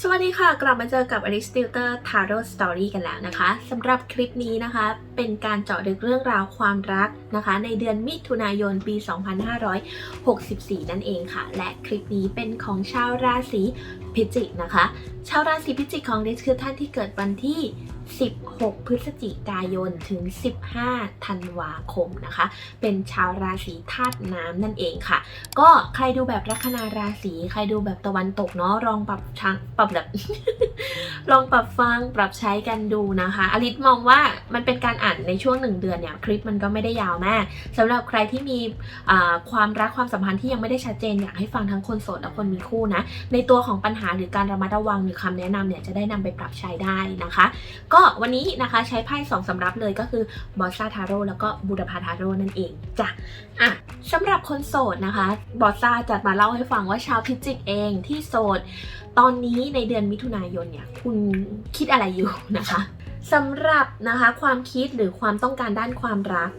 สวัสดีค่ะ กลับมาเจอกับ Alice Tutor Tarot Story กันแล้วนะคะสำหรับคลิปนี้นะคะ เป็นการเจาะลึกเรื่องราวความรักนะคะ ในเดือนมิถุนายนปี 2564 นั่นเองค่ะ และคลิปนี้เป็นของชาวราศีพิจิกนะคะ ชาวราศีพิจิกของดิสคือท่านที่เกิดวันที่ 16 พฤศจิกายนถึง 15 ธันวาคมนะคะ เป็นชาวราศีธาตุน้ำนั่นเองค่ะ ก็ใครดูแบบลัคนาราศีใครดูแบบตะวันตกเนาะลองปรับทางปรับแบบลองปรับฟังปรับใช้กันดูนะคะอลิศมองว่ามันเป็นการอ่านในช่วงหนึ่งเดือนเนี่ยคลิปมันก็ไม่ได้ยาวมากสำหรับใครที่มีความรักความสัมพันธ์ที่ยังไม่ได้ชัดเจนอยากให้ฟังทั้งคนโสดและคนมีคู่นะในตัวของปัญหาหรือการระมัดระวังหรือคำแนะนำเนี่ยจะได้นำไปปรับใช้ได้นะคะก็วันนี้นะคะใช้ไพ่สองสำรับเลยก็คือบอสซาทาโร่แล้วก็บูดาพาทาโร่นั่นเองจ้ะอะสำหรับคนโสดนะคะบอสซาจะมาเล่าให้ฟังว่าชาวพิจิกเองที่โสด ตอนนี้ในเดือนมิถุนายนเนี่ยคุณคิดอะไรอยู่นะคะสำหรับนะคะความคิดหรือความต้องการด้านความรัก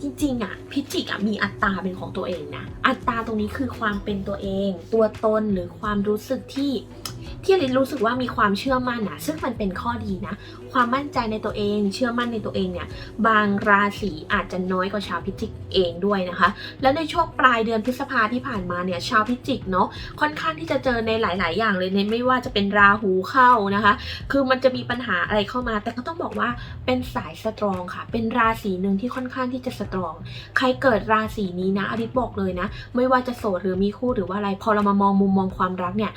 จริงๆอะพิจิกอะมีอัตราเป็นของตัวเองนะอัตราตรงนี้คือความเป็นตัวเอง ตัวตนหรือความรู้สึกที่ ที่ลินรู้สึกว่ามีความเชื่อมั่นนะซึ่งมันเป็นข้อดีนะ ความมั่นใจในตัวเอง เชื่อมั่นในตัวเองเนี่ย บางราศีอาจจะน้อยกว่าชาวพิจิกเองด้วยนะคะ แล้วในช่วงปลายเดือนพฤษภาที่ผ่านมาเนี่ย ชาวพิจิกเนาะ ค่อนข้างที่จะเจอในหลาย ๆ อย่างเลยในไม่ว่าจะเป็นราหูเข้านะคะ คือมันจะมีปัญหาอะไรเข้ามา แต่ก็ต้องบอกว่าเป็นสายสตรองค่ะ เป็นราศีหนึ่งที่ค่อนข้างที่จะสตรอง ใครเกิดราศีนี้นะอดิบอกเลยนะ ไม่ว่าจะโสดหรือมีคู่หรือว่าอะไร พอเรามามองมุมมองความรักเนี่ย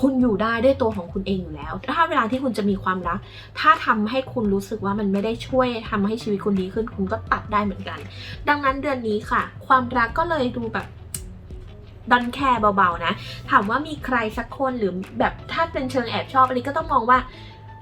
คุณอยู่ได้ด้วยตัวของคุณเองอยู่แล้ว ถ้าเวลาที่คุณจะมีความรัก ถ้าทำให้คุณรู้สึกว่ามันไม่ได้ช่วยทำให้ชีวิตคุณดีขึ้น คุณก็ตัดได้เหมือนกัน ดังนั้นเดือนนี้ค่ะ ความรักก็เลยดูแบบดอนแคร์เบาๆนะ ถามว่ามีใครสักคนหรือแบบถ้าเป็นเชิงแอบชอบอะไรก็ต้องมองว่า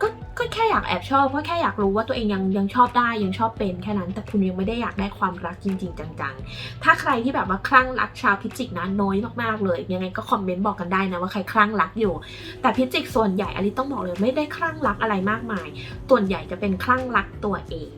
ก็ก็แค่อยากแอบชอบก็แค่อยากรู้ว่าตัวเองยังยังชอบได้ยังชอบเป็นแค่นั้น แต่คุณยังไม่ได้อยากได้ความรักจริง ๆ จังๆ ถ้าใครที่แบบว่าคลั่งรักชาวพิจิกนะน้อยมากๆเลย ยังไงก็คอมเมนต์บอกกันได้นะว่าใครคลั่งรักอยู่ แต่พิจิกส่วนใหญ่อลิต้องบอกเลยไม่ได้คลั่งรักอะไรมากมาย ส่วนใหญ่จะเป็นคลั่งรักตัวเอง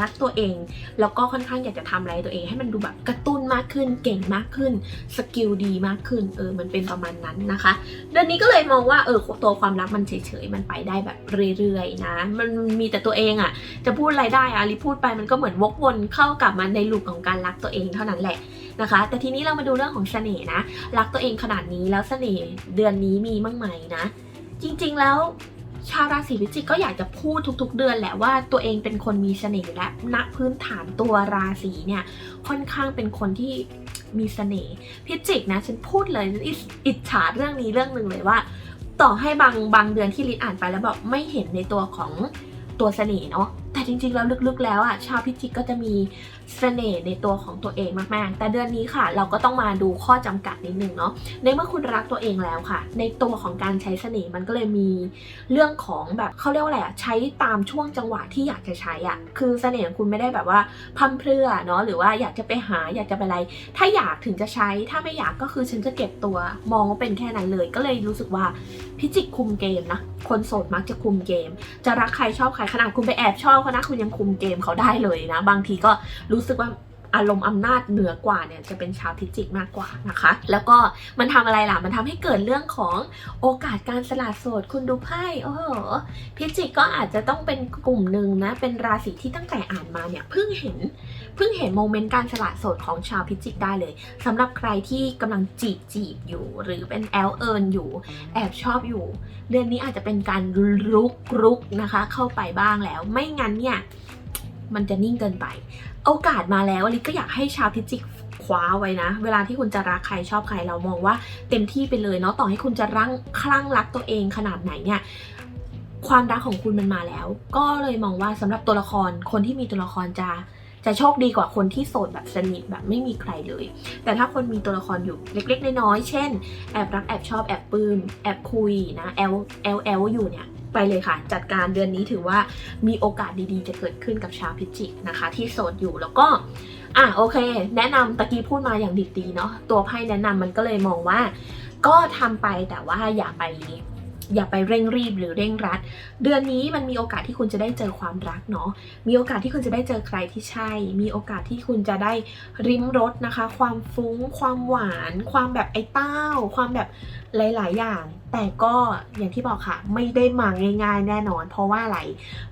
รักตัวเอง แล้วก็ค่อนข้างอยากจะทำอะไรตัวเองให้มันดูแบบกระตุ้นมากขึ้น เก่งมากขึ้น สกิลดีมากขึ้น เออ มันเป็นประมาณนั้นนะคะ เดือนนี้ก็เลยมองว่า เออ ตัวความรักมันเฉยๆ มันไปได้แบบเรื่อยๆ นะ มันมีแต่ตัวเองอะ่ะ จะพูดอะไรได้อะลิพูดไปมันก็เหมือนวกวนเข้ากลับมาในลูปของการรักตัวเองเท่านั้นแหละนะคะ แต่ทีนี้เรามาดูเรื่องของเสน่ห์นะ รักตัวเองขนาดนี้แล้วเสน่ห์เดือนนี้มีบ้างไหมนะ จริงๆแล้ว ชาวราศีพิจิกก็อยากจะพูดทุกๆ เดือนแหละว่าตัวเองเป็นคนมีเสน่ห์และณพื้นฐานตัวราศีเนี่ยค่อนข้างเป็นคนที่มีเสน่ห์พิจิกนะฉันพูดเลยอิอิจฉาเรื่องนี้เรื่องหนึ่งเลยว่า ต่อให้บางบางเดือนที่ลิศอ่านไปแล้วแบบไม่เห็นในตัวของตัวเสน่ห์เนาะ จริงๆ แล้วลึกๆ แล้วอะชาวพิจิกก็จะมีเสน่ห์ในตัวของตัวเองมากๆ แต่เดือนนี้ค่ะ เราก็ต้องมาดูข้อจำกัดนิดนึงเนาะในเมื่อคุณรักตัวเองแล้วค่ะ ในตัวของการใช้เสน่ห์มันก็เลยมีเรื่องของแบบเขาเรียกว่าอะไรอะใช้ตามช่วงจังหวะที่อยากจะใช้อะคือเสน่ห์ของคุณไม่ได้แบบว่าพัมเพรื่อเนาะหรือว่าอยากจะไปหาอยากจะไปอะไร ถ้าอยากถึงจะใช้ถ้าไม่อยากก็คือฉันจะเก็บตัวมองว่าเป็นแค่นั้นเลย ก็เลยรู้สึกว่า พิจิกคุมเกมนะ คนโสดมักจะคุมเกม จะรักใครชอบใครขนาดคุณไปแอบชอบเขานะคุณยังคุมเกมเขาได้เลยนะ บางทีก็รู้สึกว่า อารมณ์อำนาจเหนือกว่าเนี่ยจะเป็นชาวพิจิกมากกว่านะคะ แล้วก็มันทำอะไรล่ะ มันทำให้เกิดเรื่องของโอกาสการสละโสด คุณดูไพ่โอ้โหพิจิกก็อาจจะต้องเป็นกลุ่มหนึ่งนะ เป็นราศีที่ตั้งแต่อ่านมาเนี่ยเพิ่งเห็นเพิ่งเห็นโมเมนต์การสละโสดของชาวพิจิกได้เลยสำหรับใครที่กำลังจีบจีบอยู่ หรือเป็นแอลเอิญอยู่แอบชอบอยู่ เดือนนี้อาจจะเป็นการรุกรุกนะคะ เข้าไปบ้างแล้ว ไม่งั้นเนี่ย มันจะนิ่งเกินไป โอกาสมาแล้วลิก็อยากให้ชาวพิจิกคว้าไว้นะ เวลาที่คุณจะรักใครชอบใครเรามองว่าเต็มที่ไปเลยเนาะต่อให้คุณจะรังคลั่งรักตัวเองขนาดไหนเนี่ยความรักของคุณมันมาแล้ว ก็เลยมองว่าสำหรับตัวละครคนที่มีตัวละครจะจะโชคดีกว่าคนที่โสดแบบสนิทแบบไม่มีใครเลย แต่ถ้าคนมีตัวละครอยู่เล็ก ๆ น้อยๆเช่น แอบรักแอบชอบแอบปลื้มแอบคุยนะแอลแอลแอลอยู่เนี่ย ไปเลยค่ะ จัดการเดือนนี้ถือว่ามีโอกาสดีๆ จะเกิดขึ้นกับชาวพิจิกนะคะ ที่โสดอยู่แล้วก็อะโอเค แนะนำตะกี้พูดมาอย่างดีๆเนาะตัวไพ่แนะนำมันก็เลยมองว่า ก็ทำไปแต่ว่าอย่าไป อย่าไปเร่งรีบหรือเร่งรัด เดือนนี้มันมีโอกาสที่คุณจะได้เจอความรักเนาะมีโอกาสที่คุณจะได้เจอใครที่ใช่ มีโอกาสที่คุณจะได้ริมรสนะคะ ความฟุ้ง ความหวาน ความแบบไอ้เต้า ความแบบหลาย ๆ อย่าง แต่ก็อย่างที่บอกค่ะ ไม่ได้มาง่าย ๆ แน่นอน เพราะว่าอะไร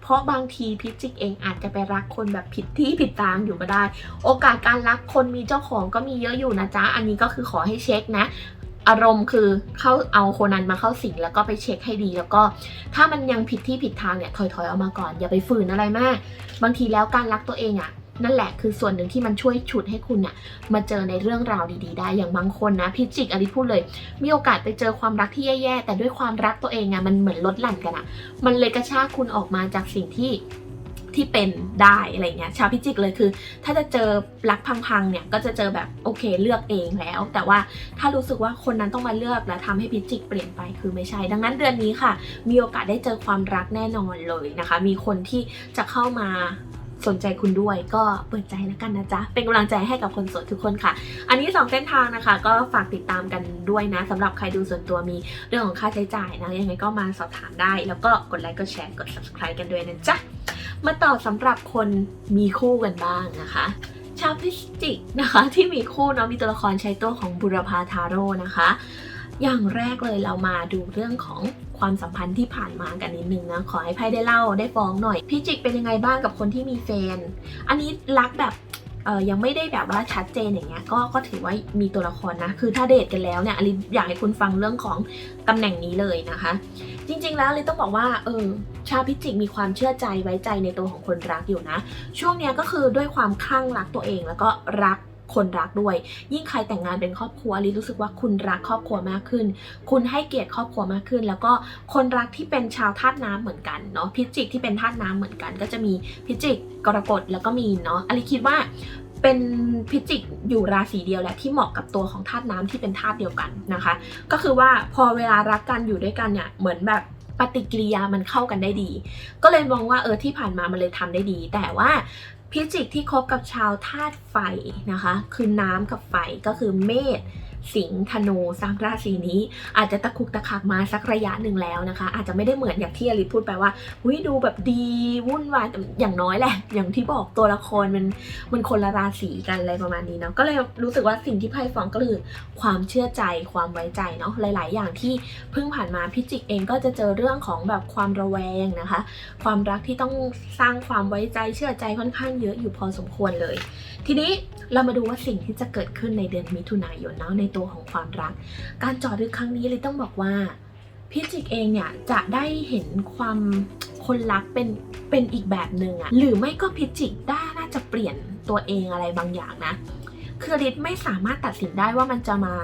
เพราะบางทีพิจิกเองอาจจะไปรักคนแบบผิดที่ผิดทางอยู่ก็ได้ โอกาสการรักคนมีเจ้าของก็มีเยอะอยู่นะจ๊ะ อันนี้ก็คือขอให้เช็คนะ อารมณ์คือเข้าเอาโคนันมาเข้าสิงแล้วก็ไปเช็คให้ดี แล้วก็ถ้ามันยังผิดที่ผิดทางเนี่ยถอยๆออกมาก่อน อย่าไปฝืนอะไรมาก บางทีแล้วการรักตัวเองอะ่ะนั่นแหละคือส่วนหนึ่งที่มันช่วยฉุดให้คุณเนี่ยมาเจอในเรื่องราวดีๆ ได้อย่างบางคนนะพิจิกอลิพูดเลย มีโอกาสไปเจอความรักที่แย่ๆแต่ด้วยความรักตัวเองอะ่ะมันเหมือนลดหลั่นกันอะ่ะมันเลยกระชากคุณออกมาจากสิ่งที่ ที่เป็นได้อะไรเงี้ยชาวพิจิกเลยคือ ถ้าจะเจอรักพังๆเนี่ยก็จะเจอแบบโอเคเลือกเองแล้ว แต่ว่าถ้ารู้สึกว่าคนนั้นต้องมาเลือกและทำให้พิจิกเปลี่ยนไปคือไม่ใช่ ดังนั้นเดือนนี้ค่ะ มีโอกาสได้เจอความรักแน่นอนเลยนะคะ มีคนที่จะเข้ามาสนใจคุณด้วยก็เปิดใจแล้วกันนะจ๊ะ เป็นกำลังใจให้กับคนโสดทุกคนค่ะ อันนี้ 2 เส้นทางนะคะ ก็ฝากติดตามกันด้วยนะสำหรับใครดูส่วนตัวมีเรื่องของค่าใช้จ่ายนะ ยังไงก็มาสอบถามได้ แล้วก็กดไลค์กดแชร์กด subscribe กันด้วยนะจ๊ะ มาต่อสำหรับคนมีคู่กันบ้างนะคะชาวพิจิกนะคะที่มีคู่เนาะมีตัวละครใช้ตัวของบุรพาทาโร่นะคะ อย่างแรกเลยเรามาดูเรื่องของความสัมพันธ์ที่ผ่านมากันนิดนึงนะขอให้ไพ่ได้เล่าได้ฟ้องหน่อยพิจิกเป็นยังไงบ้างกับคนที่มีแฟน อันนี้รักแบบเออยังไม่ได้แบบว่าชัดเจนอย่างเงี้ยก็ก็ถือว่ามีตัวละครนะ คือถ้าเดทกันแล้วเนี่ยอลิอยากให้คุณฟังเรื่องของตำแหน่งนี้เลยนะคะ จริง ๆ แล้วเลยต้องบอกว่าเออชาวพิจิกมีความเชื่อใจไว้ใจในตัวของคนรักอยู่นะ ช่วงเนี้ยก็คือด้วยความคลั่งรักตัวเองแล้วก็รักคนรักด้วย ยิ่งใครแต่งงานเป็นครอบครัวลิรู้สึกว่าคุณรักครอบครัวมากขึ้น คุณให้เกียรติครอบครัวมากขึ้น แล้วก็คนรักที่เป็นชาวธาตุน้ำเหมือนกันเนาะพิจิกที่เป็นธาตุน้ำเหมือนกัน ก็จะมีพิจิกกรกฎแล้วก็มีนเนาะอลิคิดว่า เป็นพิจิกอยู่ราศีเดียวแหละที่เหมาะกับตัวของธาตุน้ำที่เป็นธาตุเดียวกันนะคะ ก็คือว่าพอเวลารักกันอยู่ด้วยกันเนี่ยเหมือนแบบปฏิกิริยามันเข้ากันได้ดี ก็เลยมองว่าเออที่ผ่านมามันเลยทำได้ดี แต่ว่าพิจิกที่คบกับชาวธาตุไฟนะคะ คือน้ำกับไฟก็คือเมษ สิงห์ธนูสามราศีนี้ อาจจะตะคุกตะคักมาสักระยะหนึ่งแล้วนะคะ อาจจะไม่ได้เหมือนอย่างที่อลิพูดไปว่าวิดูแบบดีวุ่นวายแต่อย่างน้อยแหละ อย่างที่บอกตัวละครมันมันคนละราศีกันอะไรประมาณนี้เนาะก็เลยรู้สึกว่าสิ่งที่ไพ่ฟ้องก็คือความเชื่อใจความไว้ใจเนาะหลาย ๆ อย่างที่เพิ่งผ่านมาพิจิกเองก็จะเจอเรื่องของแบบความระแวงนะคะ ความรักที่ต้องสร้างความไว้ใจเชื่อใจค่อนข้างเยอะอยู่พอสมควรเลย ทีนี้เรามาดูว่าสิ่งที่จะเกิดขึ้นในเดือนมิถุนายนเนาะในตัวของความรัก การจอดึกครั้งนี้เลยต้องบอกว่าพิจิกเองเนี่ยจะได้เห็นความคนรักเป็นเป็นอีกแบบหนึ่งอะหรือไม่ก็พิจิกได้น่าจะเปลี่ยนตัวเองอะไรบางอย่างนะคือลิศไม่สามารถตัดสินได้ว่ามันจะมา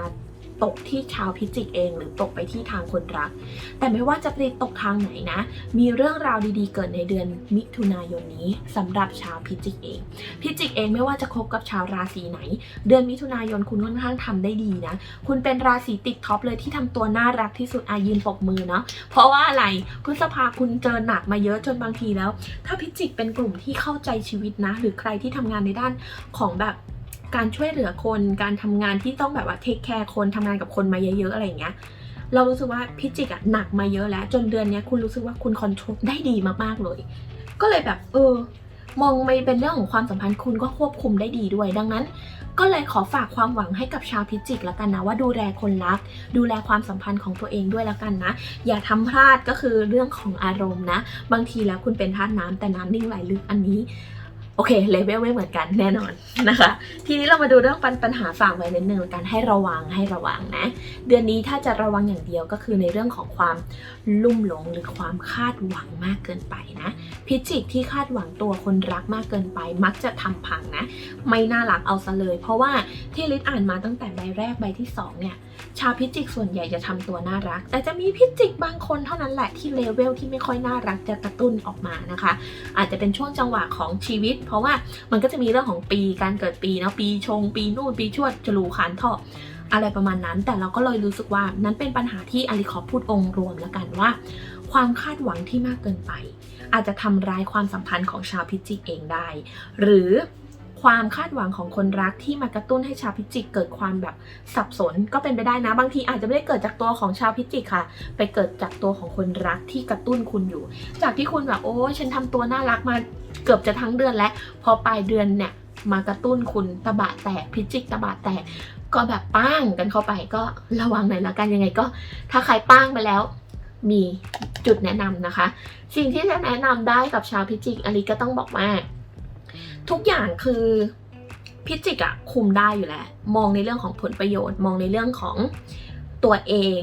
ตกที่ชาวพิจิกเอง หรือตกไปที่ทางคนรัก แต่ไม่ว่าจะไปตกทางไหนนะ มีเรื่องราวดีๆ เกิดในเดือนมิถุนายนนี้สำหรับชาวพิจิกเอง พิจิกเองไม่ว่าจะคบกับชาวราศีไหน เดือนมิถุนายนคุณค่อนข้างทำได้ดีนะ คุณเป็นราศีติดท็อปเลยที่ทำตัวน่ารักที่สุดอายืนปกมือเนาะเพราะว่าอะไรพฤษภาคุณเจอหนักมาเยอะจนบางทีแล้ว ถ้าพิจิกเป็นกลุ่มที่เข้าใจชีวิตนะ หรือใครที่ทำงานในด้านของแบบ การช่วยเหลือคน การทำงานที่ต้องแบบว่าเทคแคร์คนทำงานกับคนมาเยอะๆอะไรอย่างเงี้ย เรารู้สึกว่าพิจิกอะหนักมาเยอะแล้ว จนเดือนนี้คุณรู้สึกว่าคุณคอนโทรลได้ดีมากๆเลย ก็เลยแบบเออ มองไม่เป็นเรื่องของความสัมพันธ์คุณก็ควบคุมได้ดีด้วย ดังนั้น ก็เลยขอฝากความหวังให้กับชาวพิจิกแล้วกันนะว่าดูแลคนรัก ดูแลความสัมพันธ์ของตัวเองด้วยแล้วกันนะ อย่าทำพลาดก็คือเรื่องของอารมณ์นะ บางทีแล้วคุณเป็นธาตุน้ำแต่น้ำนิ่งไหลลึกอันนี้ โอเคเลเวลไม่เหมือนกันแน่นอนนะคะ ทีนี้เรามาดูเรื่องปัญปญหาฝากไว้นิดนึงกันให้ระวังให้ระวังนะ เดือนนี้ถ้าจะระวังอย่างเดียวก็คือในเรื่องของความลุ่มหลงหรือความคาดหวังมากเกินไปนะ พิจิกที่คาดหวังตัวคนรักมากเกินไป มักจะทำพังนะ ไม่น่ารักเอาซะเลย เพราะว่าที่ลิศอ่านมาตั้งแต่ใบแรกใบที่สองเนี่ย ชาวพิจิกส่วนใหญ่จะทำตัวน่ารัก แต่จะมีพิจิกบางคนเท่านั้นแหละที่เลเวลที่ไม่ค่อยน่ารักจะกระตุ้นออกมานะคะ อาจจะเป็นช่วงจังหวะของชีวิต เพราะว่ามันก็จะมีเรื่องของปีการเกิดปีเนาะปีชง ปีนู่นปีชวดจรูขานเถาะอะไรประมาณนั้น แต่เราก็เลยรู้สึกว่านั้นเป็นปัญหาที่อลิขอพูดองค์รวมแล้วกันว่า ความคาดหวังที่มากเกินไป อาจจะทำร้ายความสัมพันธ์ของชาวพิจิกเองได้ หรือ ความคาดหวังของคนรักที่มากระตุ้นให้ชาวพิจิกเกิดความแบบสับสนก็เป็นไปได้นะ บางทีอาจจะไม่ได้เกิดจากตัวของชาวพิจิกค่ะ ไปเกิดจากตัวของคนรักที่กระตุ้นคุณอยู่ จากที่คุณแบบโอ้ฉันทำตัวน่ารักมาเกือบจะทั้งเดือนแล้ว พอปลายเดือนเนี่ยมากระตุ้นคุณตะบะแตกพิจิกตะบะแตกก็แบบป้างกันเข้าไปก็ระวังหน่อยละกันยังไงก็ ถ้าใครป้างไปแล้วมีจุดแนะนำนะคะ สิ่งที่จะแนะนำได้กับชาวพิจิกอลิก็ต้องบอกว่า ทุกอย่างคือพิจิกอะคุมได้อยู่แล้ว มองในเรื่องของผลประโยชน์ มองในเรื่องของตัวเอง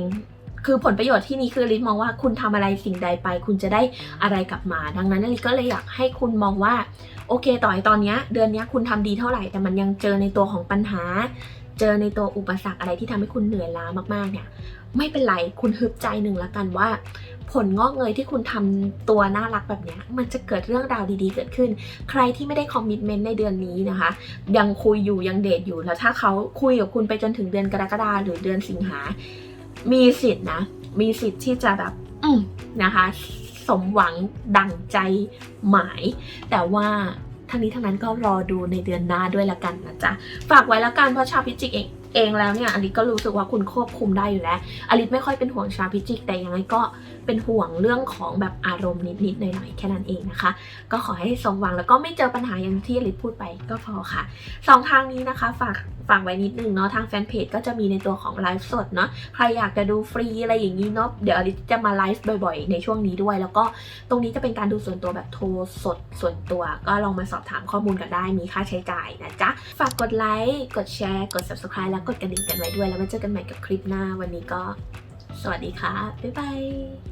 คือผลประโยชน์ที่นี้คือลิศมองว่าคุณทำอะไรสิ่งใดไป คุณจะได้อะไรกลับมา ดังนั้นลิศก็เลยอยากให้คุณมองว่า โอเค ต่อให้ตอนนี้เดือนนี้คุณทำดีเท่าไหร่ แต่มันยังเจอในตัวของปัญหา เจอในตัวอุปสรรคอะไรที่ทำให้คุณเหนื่อยล้ามากๆเนี่ย ไม่เป็นไรคุณฮึบใจหนึ่งละกันว่า ผลงอกเงยที่คุณทำตัวน่ารักแบบนี้มันจะเกิดเรื่องราวดีๆ เกิดขึ้น ใครที่ไม่ได้คอมมิชเมนต์ในเดือนนี้นะคะ ยังคุยอยู่ยังเดทอยู่แล้วถ้าเขาคุยกับคุณไปจนถึงเดือนกรกฎาหรือเดือนสิงหา มีสิทธิ์นะ มีสิทธิ์ที่จะแบบอืนะคะสมหวังดังใจหมาย แต่ว่าทั้งนี้ทั้งนั้นก็รอดูในเดือนหน้าด้วยละกันนะจ๊ะ ฝากไว้ล้วกันเพราะชาวพิจิกเองเองแล้วเนี่ยอลิสก็รู้สึกว่าคุณควบคุมได้อยู่แล้วอลิสไม่ค่อยเป็นห่วงชาวพิจิกแต่ยังไงก็ เป็นห่วงเรื่องของแบบอารมณ์นิดๆหน่อยๆแค่นั้นเองนะคะ ก็ขอให้สมหวังแล้วก็ไม่เจอปัญหาอย่างที่อลิสพูดไปก็พอค่ะสองทางนี้นะคะฝากฝากไว้นิดนึงเนาะทางแฟนเพจก็จะมีในตัวของไลฟ์สดเนาะใครอยากจะดูฟรีอะไรอย่างนี้เนาะเดี๋ยวอลิสจะมาไลฟ์บ่อยๆ ในช่วงนี้ด้วย แล้วก็ตรงนี้จะเป็นการดูส่วนตัวแบบโทรสดส่วนตัว ก็ลองมาสอบถามข้อมูลกันได้มีค่าใช้จ่ายนะจ๊ะ ฝากกดไลค์กดแชร์ กด subscribe แล้วกดกระดิ่งกันไว้ด้วย แล้วมาเจอกันใหม่กับคลิปหน้าวันนี้ก็ สวัสดีค่ะ บ๊ายบาย